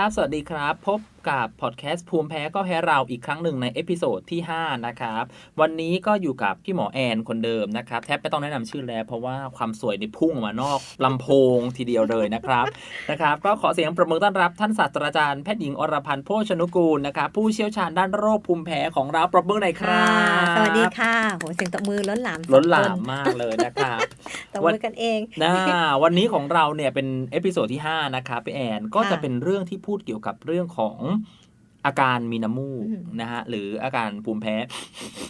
ครับสวัสดีครับ พบกับพอดแคสต์ภูมิแพ้ก็แพ้เราอีกครั้งหนึ่งในเอพิโซดที่ 5 นะครับ วันนี้ก็อยู่กับพี่หมอแอนคนเดิมนะครับ แทบไม่ต้องแนะนำชื่อแล้วเพราะว่าความสวยในพุ่งออกมานอกลำโพงทีเดียวเลยนะครับ นะครับ ก็ขอเสียงประมือต้อนรับท่านศาสตราจารย์แพทย์หญิงอรพันธ์โภชนุกูลนะครับผู้เชี่ยวชาญด้านโรคภูมิแพ้ของเราปรบมือหน่อยคค่ะรับ สวัสดีค่ะโหเสียงตบมือล้นหลามล้นหลาสมองคมากเลยนะครับตบมือกันเองนะวันนี้ของเราเนี่ยเป็นเอพิโซดที่5นะครับพี่แอนก็จะค่ะเป็นเรื่องที่พูดเกี่ยวกับเรื่องของอาการมีน้ำมูกอืมนะฮะหรืออาการภูมิแพ้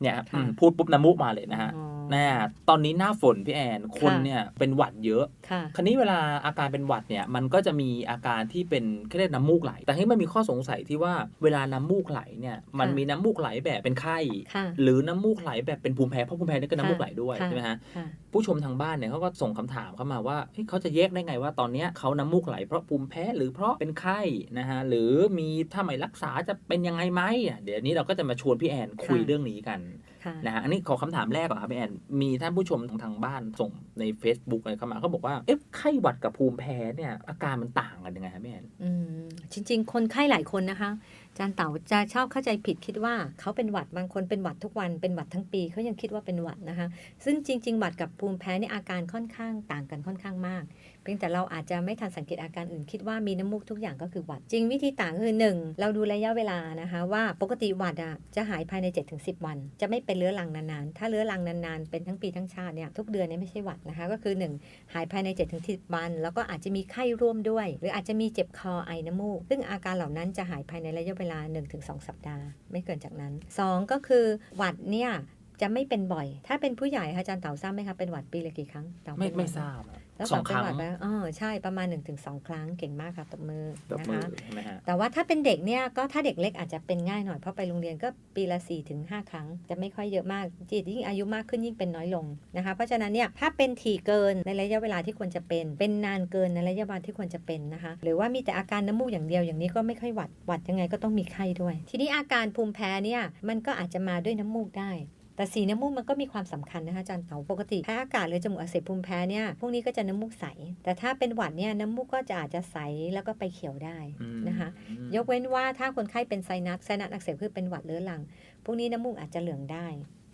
เนี่ยค่ะอืมพูดปุ๊บน้ำมูกมาเลยนะฮะ อ๋อแน่ตอนนี้หน้าฝนพี่แอนคนค่ะเนี่ยเป็นหวัดเยอะ ค่ะคราวนี้เวลาอาการเป็นหวัดเนี่ยมันก็จะมีอาการที่เป็นเขาเรียกน้ำมูกไหล แต่ที่มันมีข้อสงสัยที่ว่าเวลาน้ำมูกไหลเนี่ยมันค่ะมีน้ำมูกไหลแบบเป็นไข้ ค่ะ หรือน้ำมูกไหลแบบเป็นภูมิแพ้เพราะภูมิแพ้นี่ก็น้ำมูกไหลด้วยค่ะ ใช่ไหมฮะค่ะ ผู้ชมทางบ้านเนี่ยเขาก็ส่งคำถามเข้ามาว่าเฮ้ยเขาจะแยกได้ไงว่าตอนเนี้ยเขาน้ำมูกไหลเพราะภูมิแพ้หรือเพราะเป็นไข้นะฮะหรือมีถ้าไม่รักษาจะเป็นยังไงไหมอะเดี๋ยวนี้เราก็จะมาชวนพี่แอนคุยค่ะ เรื่องนี้กันค่ะ นะฮะอันนี้ขอคำถามแรกก่อนครับพี่แอนมีท่านผู้ชมทางบ้านส่งใน Facebook อะไรเข้ามาเขาบอกว่าเอ๊ะไข้หวัดกับภูมิแพ้เนี่ยอาการมันต่างกันยังไงครับพี่แอนอืมจริง ๆ คนไข้หลายคนนะคะอาจารย์เต๋าจะชอบเข้าใจผิดคิดว่าเขาเป็นหวัดบางคนเป็นหวัดทุกวันเป็นหวัดทั้งปีเขายังคิดว่าเป็นหวัดนะคะ ซึ่งจริง ๆ หวัดกับภูมิแพ้เนี่ยอาการค่อนข้างต่างกันค่อนข้างมาก เพียงแต่เราอาจจะไม่ทันสังเกตอาการอื่นคิดว่ามีน้ำมูกทุกอย่างก็คือหวัด จริงวิธีต่างคือหนึ่งเราดูระยะเวลานะคะ ว่าปกติหวัดอะจะหายภายใน 7-10 วัน จะไม่เป็นเรื้อรังนานๆ ถ้าเรื้อรังนานๆ เป็นทั้งปีทั้งชาติเนี่ยทุกเดือนเนี่ยไม่ใช่หวัดนะคะ ก็คือหนึ่งหายภายใน 7-10 วัน แล้วก็อาจจะมีไข้ร่วมด้วย หรืออาจจะมีเจ็บคอไอน้ำมูก ซึ่งอาการเหล่านั้นจะหายภายในระยะเวลา 1-2 สัปดาห์ ไม่เกินจากนั้นสองก็คือหวัดเนี่ย จะไม่เป็นบ่อย ถ้าเป็นผู้ใหญ่ค่ะอาจารย์เต๋าทราบไหมคะเป็นหวัดปีละกี่ครั้งเต๋าไม่เป็นหวัดไม่ทราบอะแล้วสองเต๋าคเป็นรั้งหวัดไหมอ๋อใช่ประมาณ1-2ครั้งเก่งมากค่ะตบมือแบบนะมือคะใช่ไหมฮะแต่ว่าถ้าเป็นเด็กเนี่ยก็ถ้าเด็กเล็กอาจจะเป็นง่ายหน่อยเพราะไปโรงเรียนก็ปีละ4ี่ถึงหครั้ง จะไม่ค่อยเยอะมากจียิ่งอายุมากขึ้นยิ่งเป็นน้อยลงนะคะเพราะฉะนั้นเนี่ยถ้าเป็นถี่เกินในระยะเวลาที่ควรจะเป็น เป็นนานเกินในระยะเวลาที่ควรจะเป็นนะคะหรือว่ามีแต่อาการน้ำมูกอย่างเดียวอย่างนี้ก็ไม่ค่อยหวัดหวัดยังไงก็ต้องมีไข้ด้วย ทีนี้อาการภูมิแพ้เนี่ยมันก็อาจจะมาด้วยน้ำมูกได้ แต่สีน้ำมูกมันก็มีความสำคัญนะคะอาจารย์เต๋าปกติแพ้อากาศหรือจมูกอักเสบภูมิแพ้เนี่ยพวกนี้ก็จะน้ำมูกใส แต่ถ้าเป็นหวัดเนี่ยน้ำมูกก็จะอาจจะใสแล้วก็ไปเขียวได้อืมนะคะยกเว้นว่าถ้าคนไข้เป็นไซนัสไซนัสอักเสบคือเป็นหวัดเรื้อรังพวกนี้น้ำมูกอาจจะเหลืองได้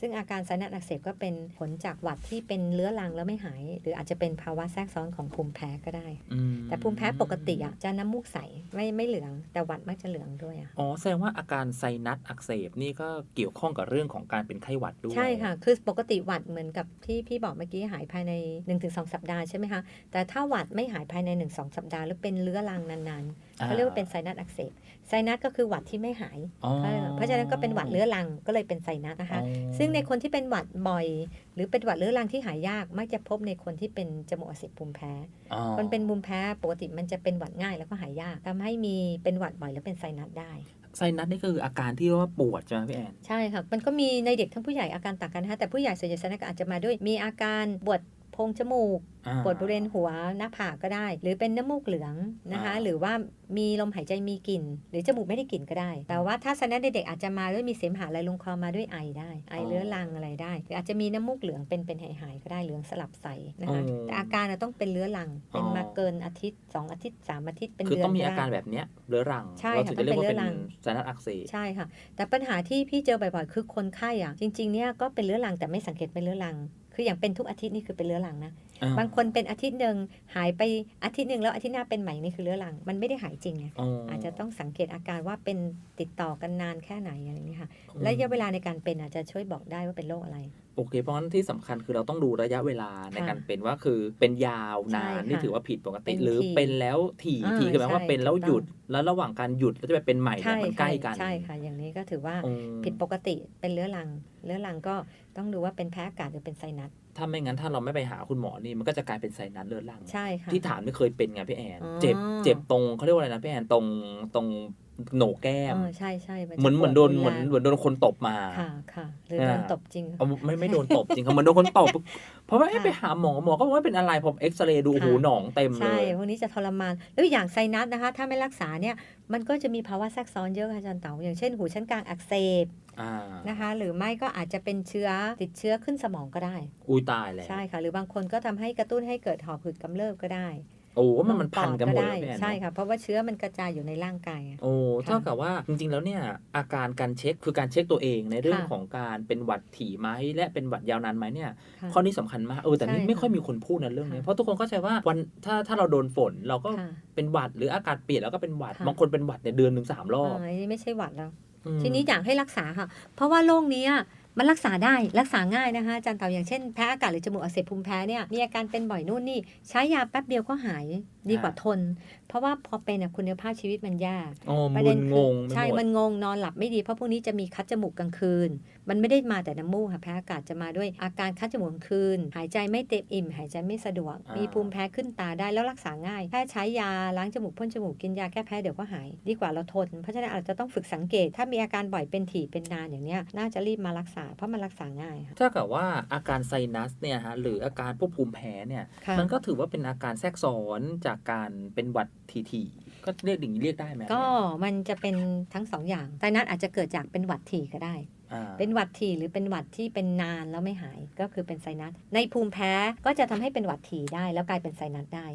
ซึ่งอาการไซนัสอักเสบก็เป็นผลจากหวัดที่เป็นเรื้อรังแล้วไม่หาย หรืออาจจะเป็นภาวะแทรกซ้อนของภูมิแพ้ก็ได้อืมแต่ภูมิแพ้ปกติอะจะน้ำมูกใสไม่ไม่เหลือง แต่หวัดมักจะเหลืองด้วยอะอ๋อแสดงว่าอาการไซนัสอักเสบนี่ก็เกี่ยวข้องกับเรื่องของการเป็นไข้หวัดด้วยใช่ค่ะ คือปกติหวัดเหมือนกับที่พี่บอกเมื่อกี้หายภายใน 1-2 สัปดาห์ใช่ไหมคะแต่ถ้าหวัดไม่หายภายใน 1-2 สัปดาห์หรือเป็นเรื้อรังนานๆเขาเรียกว่าเป็นไซนัสอักเสบไซนัสก็คือหวัดที่ไม่หายอ๋อเพราะฉะนั้นก็เป็นหวัดเรื้อรังก็เลยเป็นไซนัสนะคะอ๋อซึ่งในคนที่เป็นหวัดบ่อย หรือเป็นหวัดเรื้อรังที่หายยากมักจะพบในคนที่เป็นจมูกอักเสบภูมิแพ้อ๋อคนเป็นภูมิแพ้ปกติมันจะเป็นหวัดง่ายแล้วก็หายยากทำให้มีเป็นหวัดบ่อยแล้วเป็นไซนัสได้ไซนัสนี่ก็คืออาการที่ว่าปวดใช่ไหมพี่แอนใช่ค่ะมันก็มีในเด็กทั้งผู้ใหญ่อาการต่างกันนะคะแต่ผู้ใหญ่ส่วนใหญ่ไซนัสก็อาจจะมาด้วยมีอาการปวดโพรงจมูกอ่าปวดบริเวณหัวหน้าผากก็ได้ หรือเป็นน้ำมูกเหลืองนะคะอ่าหรือว่ามีลมหายใจมีกลิ่น หรือจมูกไม่ได้กลิ่นก็ได้ แต่ว่าถ้าไซนัสในเด็กอาจจะมาด้วยมีเสมหะไหลลงคอมาด้วยไอได้ ไอเรื้อรังอะไรได้หรืออาจจะมีน้ำมูกเหลืองเป็นเป็นหายหายๆก็ได้เหลืองสลับใสนะคะอ๋อแต่อาการน่ะต้องเป็นเรื้อรังเป็นอ๋อมาเกินอาทิตย์สองอาทิตย์สามอาทิตย์เป็นคือเดือนต้องมีก็อาได้การแบบเนี้ยเรื้อรังใช่เราค่ะถึงจะเรียกว่าต้องเป็เป็นนเรื้อรังไซนัสอักเสบใช่ค่ะ แต่ปัญหาที่พี่เจอบ่อยๆ คือคนไข้อะจริงๆเนี่ยก็เป็นเรื้อรังแต่ไม่สังเกตเป็นเรื้อรัง คืออย่างเป็นทุกอาทิตย์นี่คือเป็นเรื้อรังนะอ่บางคนเป็นอาทิตย์หนึ่งหายไปอาทิตย์หนึ่งแล้วอาทิตย์หน้าเป็นใหม่นี่คือเรื้อรัง มันไม่ได้หายจริงไงอ๋ออาจจะต้องสังเกตอาการว่าเป็นติดต่อกันนานแค่ไหนอะไรอย่างเงี้ยค่ะอืมและระยะเวลาในการเป็นอาจจะช่วยบอกได้ว่าเป็นโรคอะไร โอเค เพราะฉะนั้นที่สำคัญคือเราต้องดูระยะเวลาในค่ะการเป็นว่าคือเป็นยาวนานใช่ค่ะนี่ถือว่าผิดปกติเป็นหรือถี่เป็นแล้วถี่อ่าถี่คือหมายความว่าใช่เป็นแล้วถูกต้องหยุดแล้วระหว่างการหยุดแล้วจะไปเป็นใหม่เนี่ยมันใกล้กันใช่ค่ะ อย่างนี้ก็ถือว่าอืมผิดปกติเป็นเรื้อรังเรื้อรังก็ต้องดูว่าเป็นแพ้อากาศหรือเป็นไซนัสถ้าไม่งั้นถ้าเราไม่ไปหาคุณหมอนี่มันก็จะกลายเป็นไซนัสเรื้อรังใช่ค่ะที่ฐานไม่เคยเป็นไงพี่แอนอ๋อเจ็บเจ็บตรงเขาเรียกว่าอะไรนะพี่แอนตรงตรง โหนกแก้มเออใช่ใช่จะเหมือนเหมือนโดนปวเหมือนรุนแรงเหมือนโดนคนตบมาค่ะค่ะหรืออ่าโดนตบจริงเอาไม่ไม่โดนตบจริงเขาเหมือนโดนคนตบ เพราะว่าเอ๊ะค่ะไปหาหมอหมอก็บอกว่าเป็นอะไรผมเอ็กซเรย์ดูค่ะหูหนองเต็มเลใช่ยพวกนี้จะทรมาน แล้วอย่างไซนัสนะคะ ถ้าไม่รักษาเนี่ยมันก็จะมีภาวะแทรกซ้อนเยอะค่ะอาจารย์เต๋าอย่างเช่นหูชั้นกลางอักเสบอ่านะคะ หรือไม่ก็อาจจะเป็นเชื้อติดเชื้อขึ้นสมองก็ได้ อุ้ยตายแล้วใช่ค่ะ หรือบางคนก็ทำให้กระตุ้นให้เกิดหอบหืดกำเริบก็ได้ โอ้มันมันปพัอนดกันหมดได้แล้วพี่แอนใช่เนอะค่ะเพราะว่าเชื้อมันกระจายอยู่ในร่างกายอะโอ้ค่ะเท่ากับว่าจริงๆแล้วเนี่ยอาการการเช็คคือการเช็คตัวเองในเรื่องค่ะของการเป็นหวัดถี่ไหมและเป็นหวัดยาวนานไหมเนี่ยค่ะข้อนี้สำคัญมากเออแต่นี่ใช่ไม่ค่อยค่ะมีคนพูดนะเรื่องนี้ค่ะเพราะทุกคนเข้าใจว่าวันถ้าถ้าเราโดนฝนเราก็ค่ะเป็นหวัดหรืออากาศเปลี่ยนแล้วก็เป็นหวัดค่ะบางคนเป็นหวัดเนี่ยเดือนหนึ่งสามรอบอ่าอันนี้ไม่ใช่หวัดแล้วอืมทีนี้อยากให้รักษาค่ะ เพราะว่าโรคนี้อะ มันรักษาได้รักษาง่ายนะคะอาจารย์เต่าอย่างเช่นแพ้อากาศหรือจมูกอักเสบภูมิแพ้เนี่ยมีอาการเป็นบ่อยนู่นนี่ใช้ยาแป๊บเดียวก็หายดีกว่าทน เพราะว่าพอเป็นอะคุณภาพชีวิตมันแย่อ๋อประมึเด็นนคืงงใช่ไปหมดมันงงนอนหลับไม่ดีเพราะพวกนี้จะมีคัดจมูกกลางคืน มันไม่ได้มาแต่น้ำมูกค่ะแพ้อากาศจะมาด้วยอาการคัดจมูกกลางคืน หายใจไม่เต็มอิ่ม หายใจไม่สะดวกอ่ามีมีภูมิแพ้ขึ้นตาได้แล้วรักษาง่ายแค่ใช้ยาล้างจมูกพ่นจมูกกินยาแก้แพ้เดี๋ยวก็หายดีกว่าเราทน เพราะฉะนั้นอาจจะต้องฝึกสังเกต ถ้ามีอาการบ่อยเป็นถี่เป็นนานอย่างเนี้ยน่าจะรีบมารักษาเพราะมันรักษาง่ายค่ะ ถ้ากับว่าอาการไซนัสเนี่ยฮะหรืออาการพวกภูมิแพ้เนี่ยค่ะ มันก็ถือว่าเป็นอาการแทรกซ้อนจากการเป็นหวัดทีๆก็เรียกอย่างนี้เรียกได้ไหมก็มันจะเป็นทั้งสองอย่างไซนัสอาจจะเกิดจากเป็นหวัดถี่ก็ได้ อ่าเป็นหวัดถี่หรือเป็นหวัดที่เป็นนานแล้วไม่หายก็คือเป็นไซนัส ในภูมิแพ้ก็จะทำให้เป็นหวัดถี่ได้แล้วกลายเป็นไซนัสได้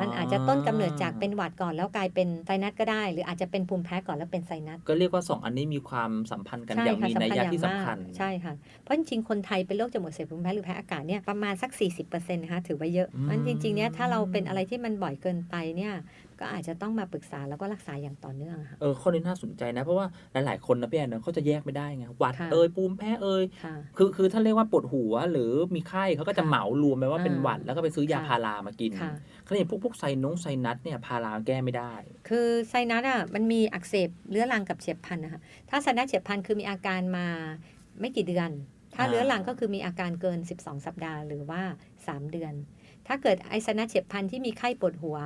มันอาจจะต้นกำเนิดจากเป็นหวัดก่อนแล้วกลายเป็นไซนัสก็ได้ หรืออาจจะเป็นภูมิแพ้ก่อนแล้วเป็นไซนัสก็เรียกว่าสองอันนี้มีความสัมพันธ์กันใช่อย่างค่ะมีสำนัยคัญยะอย่างที่สำมากคัญใช่ค่ะเพราะจริงๆคนไทยเป็นโรคจมูกอักเสบภูมิแพ้หรือแพ้อากาศเนี่ยประมาณสัก 40%นะคะถือว่าเยอะอืมเพราะฉะนั้นจริงๆเนี่ยถ้าเราเป็นอะไรที่มันบ่อยเกินไปเนี่ยก็อาจจะต้องมาปรึกษาแล้วก็รักษาอย่างต่อเนื่องค่ะเออข้อนี้น่าสนใจนะ เพราะว่าหลายๆคนนะพี่แอนเนอะเขาจะแยกไม่ได้ไงหวัดค่ะเอ่ยภูมิแพ้เอ่ยค่ะคือคือถ้าเรียกว่าปวดหัวหรือมีไข้เขาก็จะค่ะเหมารวมไปว่าเป็นอ่าหวัดแล้วก็ไปซื้อยาค่ะพารามากิน ค่ะขณะที่พวกพวกไซนงไซนัสเนี่ยพาราแก้ไม่ได้ คือไซนัสอะมันมีอักเสบเรื้อรังกับเฉียบพลันนะคะถ้าไซนัสเฉียบพลันคือมีอาการมาไม่กี่เดือน ถ้าอ่าเรื้อรังก็คือมีอาการเกิน 12 สัปดาห์หรือว่า 3 เดือน ถ้าเกิดไอไซนัสเฉียบพลันที่มีไข้ปวดหัว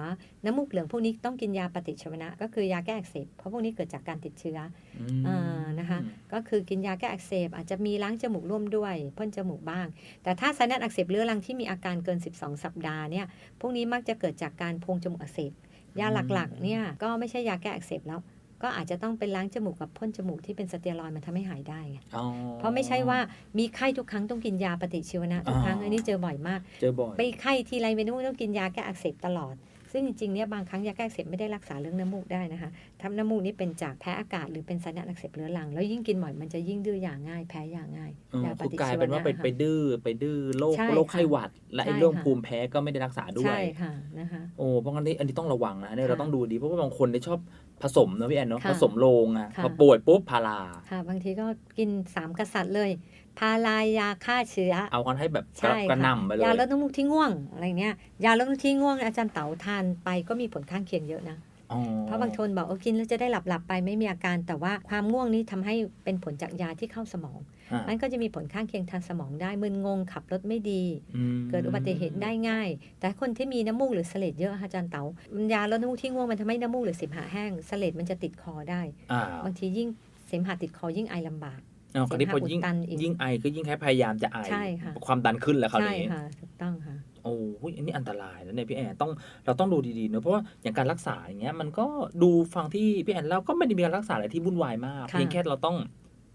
น้ำมูกเหลืองพวกนี้ต้องกินยาปฏิชีวนะ ก็คือยาแก้อักเสบเพราะพวกนี้เกิดจากการติดเชื้ออืออ่านะคะก็คือกินยาแก้อักเสบอาจจะมีล้างจมูกร่วมด้วยพ่นจมูกบ้าง แต่ถ้าไซนัสอักเสบเรื้อรังที่มีอาการเกิน 12 สัปดาห์เนี่ยพวกนี้มักจะเกิดจากการโพรงจมูกอักเสบยาหลักๆเนี่ยก็ไม่ใช่ยาแก้อักเสบแล้ว ก็อาจจะต้องเป็นล้างจมูกกับพ่นจมูกที่เป็นสเตียรอยด์มันทำให้หายได้ไงอ๋อเพราะไม่ใช่ว่ามีไข้ทุกครั้งต้องกินยาปฏิชีวนะทุกครั้งอ๋ออัอันนี้เจอบ่อยมาก เจอบ่อยไปไข้ทีไรไม่ต้องต้องกินยาแก้อักเสบตลอด ซึ่งจริงๆเนี่ยบางครั้งยาแก้อักเสบไม่ได้รักษาเรื่องน้ำมูกได้นะคะทำน้ำมูกนี่เป็นจากแพ้อากาศหรือเป็นไซนัสอักเสบเรื้อรัง แล้วยิ่งกินบ่อยมันจะยิ่งดื้อยาง่าย แพ้ยาง่ายเออยาปคือฏิกลายชีวเป็นว่านะไปค่ะไปดื้อไปดื้อโรคใช่โรคค่ะไข้หวัด และไอ้ใช่เรื่องค่ะภูมิแพ้ก็ไม่ได้รักษาด้วยใช่ค่ะนะคะโอ้เพราะงั้นนี่อันนี้ต้องระวังนะเนี่ยค่ะเราต้องดูดีเพราะว่าบางคนเนี่ยชอบผสมนะพี่แอนเนาะค่ะผสมโรงอะค่ะพอป่วยปุ๊บพาราค่ะบางทีก็กินสามกษัตริย์เลย พาลายาฆ่าเชื้อ เอากันให้แบบใช่กระค่ะหน่ำไปเลยยาลดน้ำมูกที่ง่วงอะไรเนี้ยยาลดน้ำมูกที่ง่วงอาจารย์เต๋าทานไปก็มีผลข้างเคียงเยอะนะอ๋อเพราะบางคนบอกเออกินแล้วจะได้หลับหลับๆไปไม่มีอาการแต่ว่าความง่วงนี้ทำให้เป็นผลจากยาที่เข้าสมองอะมันก็จะมีผลข้างเคียงทางสมองได้มึนงงขับรถไม่ดีอืมเกิดอุบัติเหตุได้ง่าย แต่คนที่มีน้ำมูกหรือเสลดเยอะค่ะอาจารย์เต๋ามันยาลดน้ำมูกที่ง่วงมันทำให้น้ำมูกหรือเสมหะแห้งเสลดมันจะติดคอได้อ่าบางทียิ่งเสมหะติดคอยิ่งไอลำบาก เอาคราวนี้พอเสมหะยิ่งอุดตันอีก ยิ่งไอก็ยิ่งแค่พยายามจะไอใช่ค่ะ ความดันขึ้นแล้วคราวใช่นี้ ค่ะถูกต้องค่ะ โอ้ยอันนี้อันตรายนะเนี่ยพี่แอนต้องเราต้องดูดีๆเนอะเพราะว่าอย่างการรักษาอย่างเงี้ยมันก็ดูฟังที่พี่แอนเล่าก็ไม่ได้มีการรักษาอะไรที่วุ่นวายมากค่ะ เพียงแค่เราต้อง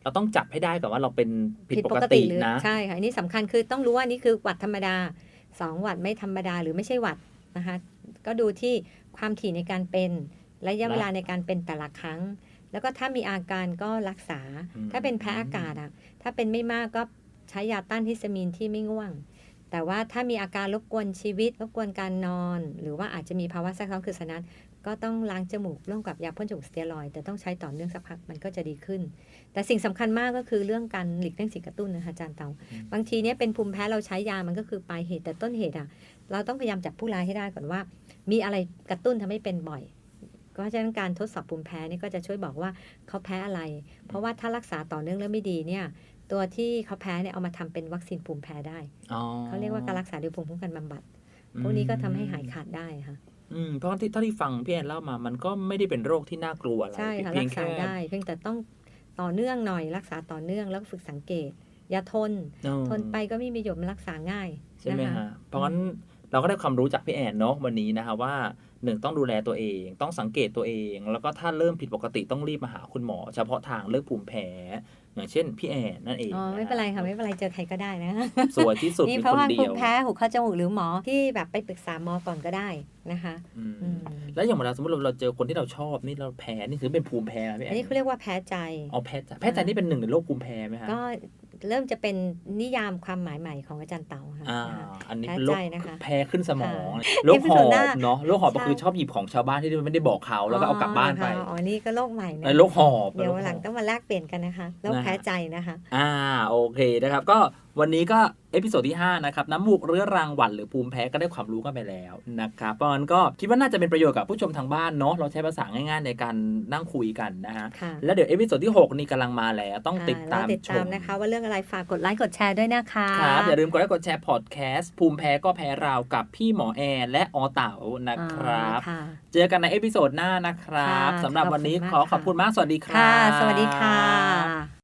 เราต้องจับให้ได้ก่อนว่าเราเป็นผิดปกหติรือนะ ใช่ค่ะอันนี้สำคัญคือต้องรู้ว่านี่คือหวัดธรรมดาสองหวัดไม่ธรรมดาหรือไม่ใช่หวัดนะคะ ก็ดูที่ความถี่ในการเป็นระยะเวลาในการเป็นแต่ละครั้ง แล้วก็ถ้ามีอาการก็รักษาอืมถ้าเป็นแพ้อากาศอะ ถ้าเป็นไม่มากก็ใช้ยาต้านฮิสตามีนที่ไม่ง่วง แต่ว่าถ้ามีอาการรบกวนชีวิต รบกวนการนอน หรือว่าอาจจะมีภาวะแทรกซ้อนคือสนัสก็ต้องล้างจมูกร่วมกับยาพ่นจมูกสเตียรอยด์แต่ต้องใช้ต่อเนื่องสักพักมันก็จะดีขึ้น แต่สิ่งสำคัญมากก็คือเรื่องการหลีกเลี่ยงสิ่งกระตุ้นนะคะอาจารย์เตาอืมบางทีเนี่ยเป็นภูมิแพ้เราใช้ยามันก็คือปลายเหตุแต่ต้นเหตุอะ เราต้องพยายามจับผู้ร้ายให้ได้ก่อนว่า มีอะไรกระตุ้นทำให้เป็นบ่อย ก็ฉะนั้นการทดสอบภูมิแพ้นี่ก็จะช่วยบอกว่าเขาแพ้อะไร เพราะว่าถ้ารักษาต่อเนื่องแล้วไม่ดีเนี่ยตัวที่เขาแพ้เนี่ยเอามาทำเป็นวัคซีนภูมิแพ้ได้อ๋อเขาเรียกว่าการรักษาด้วยภูมิคุ้มกันบำบัด พวกนี้ก็ทำให้หายขาดได้ค่ะอืมเพราะที่เท่าที่ฟังพี่แอนเล่ามา มันก็ไม่ได้เป็นโรคที่น่ากลัวอะไรใช่ค่ะเพีรัยงกษาแค่ได้ เพียงแต่ต้องต่อเนื่องหน่อย รักษาต่อเนื่องแล้วก็ฝึกสังเกต อย่าทนเออทนไปก็ไม่มีประโยชน์มันรักษาง่ายใช่ไหมนคฮะเพราะงั้น เราก็ได้ความรู้จากพี่แอนเนาะวันนี้นะคะว่าหนึ่งต้องดูแลตัวเอง ต้องสังเกตตัวเอง แล้วก็ถ้าเริ่มผิดปกติต้องรีบมาหาคุณหมอ เฉพาะทางเรื่องภูมิแพ้ อย่างเช่นพี่แอนนั่นเองอ๋อไม่เป็นไรค่ะไม่เป็นไรเจอใครก็ได้นะสวยที่สุดนี่เป็นเพราะคนว่าเดีภูยวมิแพ้หูคอจมูกหรือหมอที่แบบไปปรึกษาหมอก่อนก็ได้นะคะอืมอืมแล้วอย่างเวลาสมมติเราเราเจอคนที่เราชอบนี่เราแพ้นี่ถือเป็นภูมิแพ้ไหมพี่แออันนนี้เขาเรียกว่าแพ้ใจอ๋อแพ้ใจแพ้ใจนี่เป็นหนึ่งในโรคภูมิแพ้ไหมฮะก็ เริ่มจะเป็นนิยามความหมายใหม่ของอาจารย์เต๋าค่ะอ่านะคะอันนี้แพ้เป็นโรใจคนะคะแพ้ขึ้นสมองค่ะโรคหอ Episode หน้าบเนาะโรคหอบก็ใช่คือชอบหยิบของชาวบ้านที่ไม่ได้บอกเขาแล้วก็เอากลับบ้านไปอ๋อเหรอคะอ๋อนี่ก็โรคใหม่นะในโรคหอบเดี๋ยวโรควันหลังบต้องมาแลกเปลี่ยนกันนะคะโรคนะฮะแพ้ใจนะคะ อ่าโอเคนะครับก็วันนี้ก็เอพิโซดที่ 5 นะครับ น้ำมูกเรื้อรังหวัดหรือภูมิแพ้ก็ได้ความรู้กันไปแล้วนะครับเพราะงั้นก็คิดว่าน่าจะเป็นประโยชน์กับผู้ชมทางบ้านเนาะเราใช้ภาษาง่ายๆในการนั่งคุยกันนะฮะค่ะแล้วเดี๋ยวเอพิโซดที่ 6 นี่กำลังมาแล้วต้องค่ะติดตามแล้วติดชตามมนะคะว่าเรื่องอะไรฝากกดไลค์กดแชร์ด้วยนะคะครับ อย่าลืมกดไลค์กดแชร์พอดแคสต์ภูมิแพ้ก็แพ้เรากับพี่หมอแอนและอเต๋านะครับอ่าค่ะเจอกันในเอพิโซดหน้านะครับค่ะสำหรับวันนี้ขอบคุณขอมากขอบคุณมากสวัสดีครับค่ะสวัสดีค่ะ